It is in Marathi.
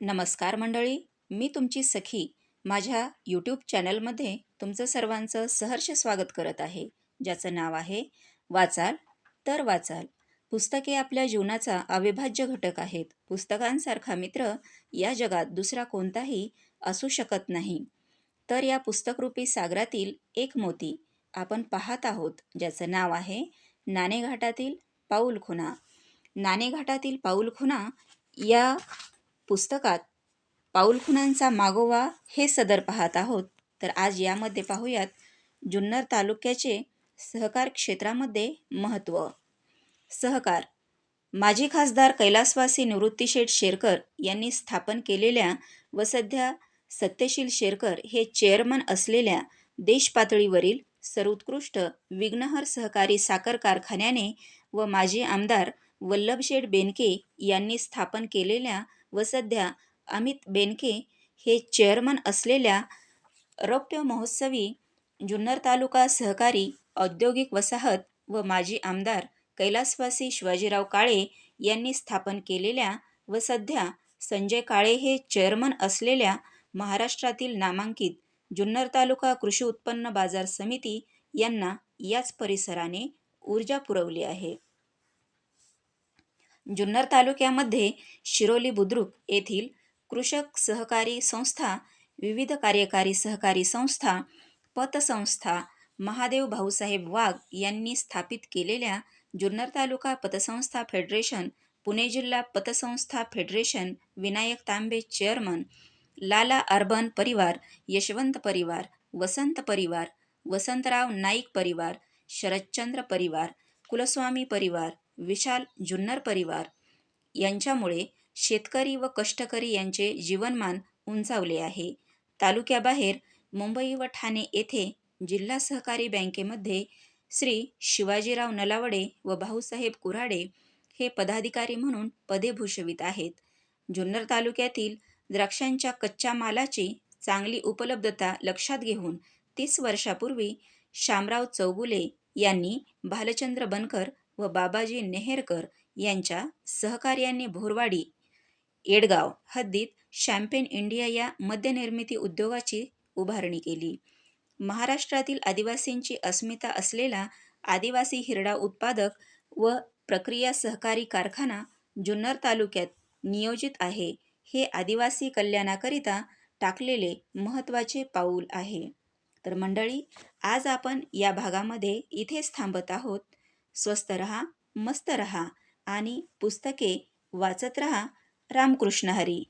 नमस्कार मंडळी मी तुमची सखी. माझ्या यूट्यूब चॅनलमध्ये तुमचं सर्वांचं सहर्ष स्वागत करत आहे. ज्याचं नाव आहे वाचाल तर वाचाल. पुस्तके आपल्या जीवनाचा अविभाज्य घटक आहेत. पुस्तकांसारखा मित्र या जगात दुसरा कोणताही असू शकत नाही. तर या पुस्तकरूपी सागरातील एक मोती आपण पाहत आहोत ज्याचं नाव आहे नाणेघाटातील पाऊलखुणा नाणेघाटातील पाऊलखुणा या पुस्तकात पाऊलखुणांचा मागोवा हे सदर पाहत आहोत. तर आज यामध्ये पाहूयात जुन्नर तालुक्याचे सहकार क्षेत्रामध्ये महत्त्व. सहकार माजी खासदार कैलासवासी निवृत्तीशेठ शेरकर यांनी स्थापन केलेल्या व सध्या सत्यशील शेरकर हे चेअरमन असलेल्या देशपातळीवरील सर्वोत्कृष्ट विघ्नहर सहकारी साखर कारखान्याने व माजी आमदार वल्लभशेठ बेनके यांनी स्थापन केलेल्या व सध्या अमित बेनके हे चेअरमन असलेल्या रौप्य महोत्सवी जुन्नर तालुका सहकारी औद्योगिक वसाहत व माजी आमदार कैलासवासी शिवाजीराव काळे यांनी स्थापन केलेल्या व सध्या संजय काळे हे चेअरमन असलेल्या महाराष्ट्रातील नामांकित जुन्नर तालुका कृषी उत्पन्न बाजार समिती यांना याच परिसराने ऊर्जा पुरवली आहे. जुन्नर तालुक्यामध्ये शिरोली बुद्रुक येथील कृषक सहकारी संस्था विविध कार्यकारी सहकारी संस्था पतसंस्था महादेव भाऊसाहेब वाघ यांनी स्थापित केलेल्या जुन्नर तालुका पतसंस्था फेडरेशन पुणे जिल्हा पतसंस्था federation Vinayak Tambe chairman Lala urban परिवार यशवंत परिवार वसंत परिवार वसंतराव नाईक परिवार शरदचंद्र परिवार कुलस्वामी परिवार विशाल जुन्नर परिवार. यांच्यामुळे शेतकरी व कष्टकरी यांचे जीवनमान उंचावले आहे. तालुक्याबाहेर मुंबई व ठाणे येथे जिल्हा सहकारी बँकेमध्ये श्री शिवाजीराव नलावडे व भाऊसाहेब कुऱ्हाडे हे पदाधिकारी म्हणून पदे भूषवित आहेत. जुन्नर तालुक्यातील द्राक्षांच्या कच्च्या मालाची चांगली उपलब्धता लक्षात घेऊन तीस वर्षापूर्वी शामराव चौगुले यांनी भालचंद्र बनकर व बाबाजी नेहरकर यांच्या सहकार्याने भोरवाडी येडगाव हद्दीत शॅम्पेन इंडिया या मद्यनिर्मिती उद्योगाची उभारणी केली. महाराष्ट्रातील आदिवासींची अस्मिता असलेला आदिवासी हिरडा उत्पादक व प्रक्रिया सहकारी कारखाना जुन्नर तालुक्यात नियोजित आहे. हे आदिवासी कल्याणाकरिता टाकलेले महत्त्वाचे पाऊल आहे. तर मंडळी आज आपण या भागामध्ये इथेच थांबत आहोत. स्वस्त रहा मस्त रहा आणि पुस्तके वाचत रहा. रामकृष्ण हरी.